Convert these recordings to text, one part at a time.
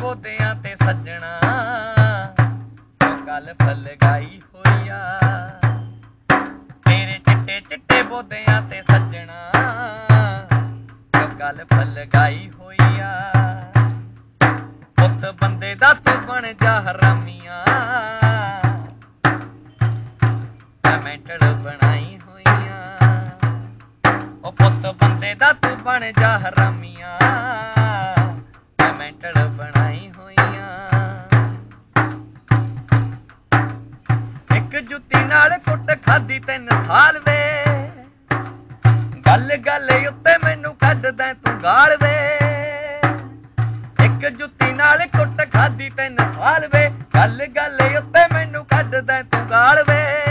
ਬੋਦਿਆਂ ਤੇ ਸੱਜਣਾ। ਗੱਲ ਫਲ ਗਾਈ ਹੋਈਆ। ਤੇਰੇ ਚਿੱਟੇ ਚਿੱਟੇ ਬੋਦਿਆਂ ਤੇ ਸੱਜਣਾ। ਗੱਲ ਫਲ ਗਾਈ ਹੋਈਆ? ਪੁੱਤ ਬੰਦੇ ਦਾ ਤੂੰ ਬਣ ਜਾ ਹਰਾਮੀਆਂ। ਮੈਂਟੜ ਬਣਾਈ ਹੋਈਆਂ। ਉਹ ਪੁੱਤ ਬੰਦੇ ਦਾ ਤੂੰ ਬਣ ਜਾ ਹਰਾਮੀਆਂ। ਕੁੱਟ ਖਾਦੀ ਤਿੰਨ ਸਾਲ ਵੇ। ਗੱਲ ਗੱਲ ਉੱਤੇ ਮੈਨੂੰ ਕੱਢਦਾ ਤੂੰ ਗਾਲ ਵੇ। ਇੱਕ ਜੁੱਤੀ ਨਾਲ ਕੁੱਟ ਖਾਦੀ ਤਿੰਨ ਸਾਲ ਵੇ। ਗੱਲ ਗੱਲ ਉੱਤੇ ਮੈਨੂੰ ਕੱਢਦਾ ਤੂੰ ਗਾਲ ਵੇ।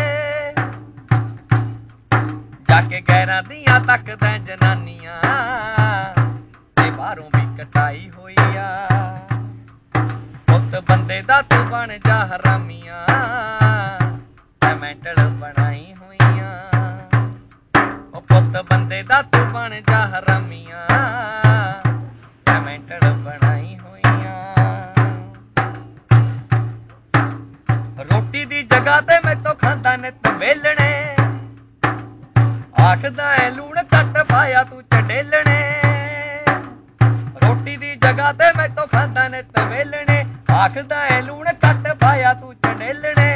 ਜਾ ਕੇ ਗੈਰਾਂ ਦੀਆਂ ਤੱਕਦਾ ਜਨਾਨੀਆਂ। ਤੇ ਬਾਹਰੋਂ ਵੀ ਕਟਾਈ ਹੋਈ ਆ। ਪੁੱਤ ਬੰਦੇ ਦਾ ਤੂੰ ਬਣ ਜਾ ਹਰਾਮੀਆਂ ਪੁੱਤ ਬੰਦੇ ਦਾ ਤੂੰ ਬਣ ਜਾ ਹਰਾਮੀਆਂ। ਮੈਂ ਬਣਾਈ ਹੋਈਆਂ। ਰੋਟੀ ਦੀ ਜਗ੍ਹਾ ਤੇ ਮੈਥੋਂ ਖਾਂਦਾ ਨਿਤ ਵੇਲਣੇ। ਆਖਦਾ ਐ ਲੂਣ ਘੱਟ ਪਾਇਆ ਤੂੰ ਚੜੇਲਣੇ ਰੋਟੀ ਦੀ ਜਗ੍ਹਾ ਤੇ ਮੈਥੋਂ ਖਾਂਦਾ ਨੇ ਤਵੇਲਣੇ ਆਖਦਾ ਐ ਲੂਣ ਘੱਟ ਪਾਇਆ ਤੂੰ ਚੜੇਲਣੇ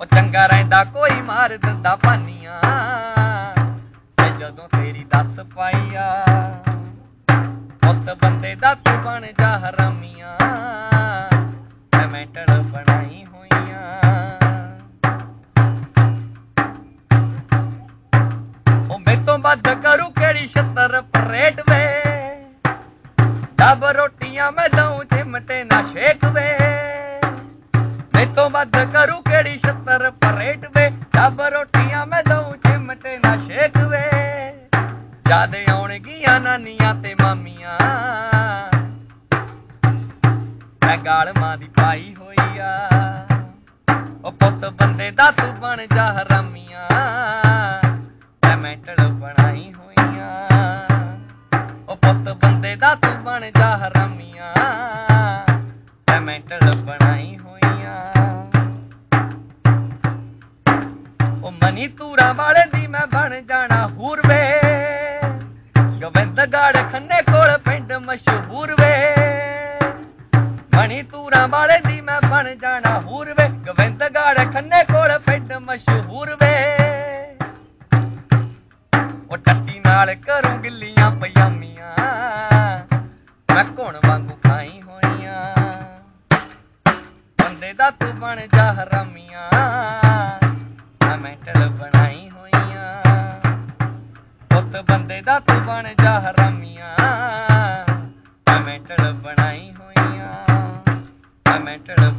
ਉਹ ਚੰਗਾ ਰਹਿੰਦਾ, ਕੋਈ ਮਾਰ ਦਿੰਦਾ ਪਾਨੀਆਂ। ਜਦੋਂ ਤੇਰੀ ਦੱਸ ਪਾਈਆ, ਪੁੱਤ ਬੰਦੇ ਦਾ ਤੂੰ ਬਣ ਜਾ ਹਰਾਮੀਆਂ। ਮੈਂ ਮੈਂਟੜ ਬਣਾਈ ਹੋਈਆਂ। ਉਹ ਮੇਤੋਂ ਵੱਧ ਕਰੂ ਕਿਹੜੀ ਛੱਤਰ ਪਰੇਡ ਵੇ? ਡੱਬ ਰੋਟੀਆਂ ਮੈਂ ਦਊਂ ਚਿਮਟੇ ਨਾ ਸ਼ੇਕ ਵੇ ਤੋਂ ਵੱਧ ਕਰੂ ਕਿਹੜੀ ਗਾਲ ਮਾਂ ਦੀ ਪਾਈ ਹੋਈ ਆ। ਉਹ ਪੁੱਤ ਬੰਦੇ ਦਾ ਤੂੰ ਬਣ ਜਾ ਹਰਾਮੀਆਂ। ਮੈਂ ਮੈਂਟੜ ਬਣਾਈ ਹੋਈਆਂ। ਉਹ ਪੁੱਤ ਬੰਦੇ ਦਾ ਤੂੰ ਬਣ ਜਾ ਹਰਾਮੀਆਂ। ਮੈਂ ਮੈਂਟੜ ਬਣਾਈ ਹੋਈਆਂ। ਉਹ ਮਨੀ ਤੂਰਾ ਵਾਲੇ ਦੀ ਮੈਂ ਬਣ ਜਾਣਾ ਹੂਰ ਵੇ ਗੋਬਿੰਦਗੜ ਖੰਨੇ ਕੋਲ ਪਿੰਡ ਮਸ਼ਹੂਰ ਟਿਕਾਣਾ ਹੂਰ ਵੇ ਗੋਬਿੰਦਗੜ ਖੰਨੇ ਕੋਲ ਪਿੰਡ ਮਸ਼ਹੂਰ ਵੇ। ਉਹ ਟੱਟੀ ਨਾਲ ਕਰੂੰ ਗਿੱਲੀਆਂ ਪਜਾਮੀਆਂ ਮੈਂ ਕੋਣ ਵਾਂਗੂ ਖਾਈ ਹੋਈਆਂ। ਬੰਦੇ ਦਾ ਤੂੰ ਬਣ ਜਾ ਹਰਾਮੀਆਂ, ਮੈਂ ਮੈਂਟਲ ਬਣਾਈ ਹੋਈਆਂ। ਪੁੱਤ ਬੰਦੇ ਦਾ ਬਣ ਜਾ ਹਰਾਮੀਆਂ, ਮੈਂ ਮੈਂਟਲ ਬਣਾਈ ਹੋਈਆਂ, ਮੈਂ ਮੈਂਟਲ